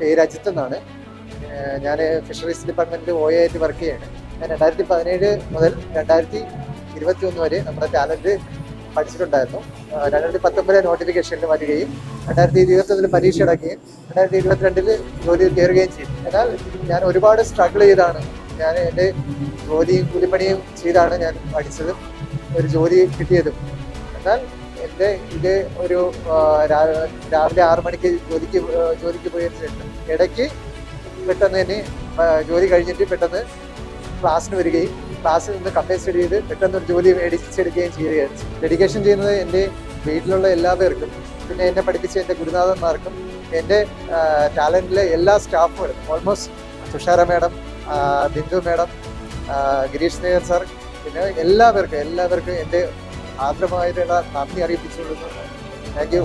പേര് അജിത്ത് എന്നാണ് ഞാൻ ഫിഷറീസ് ഡിപ്പാർട്ട്മെന്റിൽ ഒ ആയിട്ട് വർക്ക് ചെയ്യാണ്. ഞാൻ രണ്ടായിരത്തി പതിനേഴ് മുതൽ രണ്ടായിരത്തി ഇരുപത്തി ഒന്ന് വരെ നമ്മുടെ ടാലന്റ് പഠിച്ചിട്ടുണ്ടായിരുന്നു. രണ്ടായിരത്തി പത്തൊമ്പതിലെ നോട്ടിഫിക്കേഷനിൽ വരികയും രണ്ടായിരത്തി ഇരുപത്തൊന്നിൽ പരീക്ഷ അടക്കുകയും രണ്ടായിരത്തി ഇരുപത്തിരണ്ടിൽ ജോലി കയറുകയും ചെയ്തു. എന്നാൽ ഞാൻ ഒരുപാട് സ്ട്രഗിൾ ചെയ്താണ്. ഞാൻ എന്റെ ജോലിയും കൂലിപ്പണിയും ചെയ്താണ് ഞാൻ പഠിച്ചതും. ഒരു ജോലി കിട്ടിയതും. എന്നാൽ എന്റെ ഇത് ഒരു രാവിലെ ആറു മണിക്ക് ജോലിക്ക് ജോലിക്ക് പോയതിനു ശേഷം ഇടയ്ക്ക് പെട്ടെന്ന് തന്നെ ജോലി കഴിഞ്ഞിട്ട് പെട്ടെന്ന് ക്ലാസ്സിന് വരികയും ക്ലാസ്സിൽ നിന്ന് കമ്പൈൻ സ്റ്റഡി ചെയ്ത് പെട്ടെന്ന് ഒരു ജോലി മേടിച്ചെടുക്കുകയും ചെയ്യുകയാണ്. ഡെഡിക്കേഷൻ ചെയ്യുന്നത് എന്റെ വീട്ടിലുള്ള എല്ലാ പേർക്കും പിന്നെ എന്നെ പഠിപ്പിച്ച എന്റെ ഗുരുനാഥന്മാർക്കും എന്റെ ടാലന്റിലെ എല്ലാ സ്റ്റാഫുകളും almost Thushara madam Bindu madam Girish Nair sir പിന്നെ എല്ലാവർക്കും എല്ലാവർക്കും എന്റെ आग्रह नंदी अच्छा थैंक यू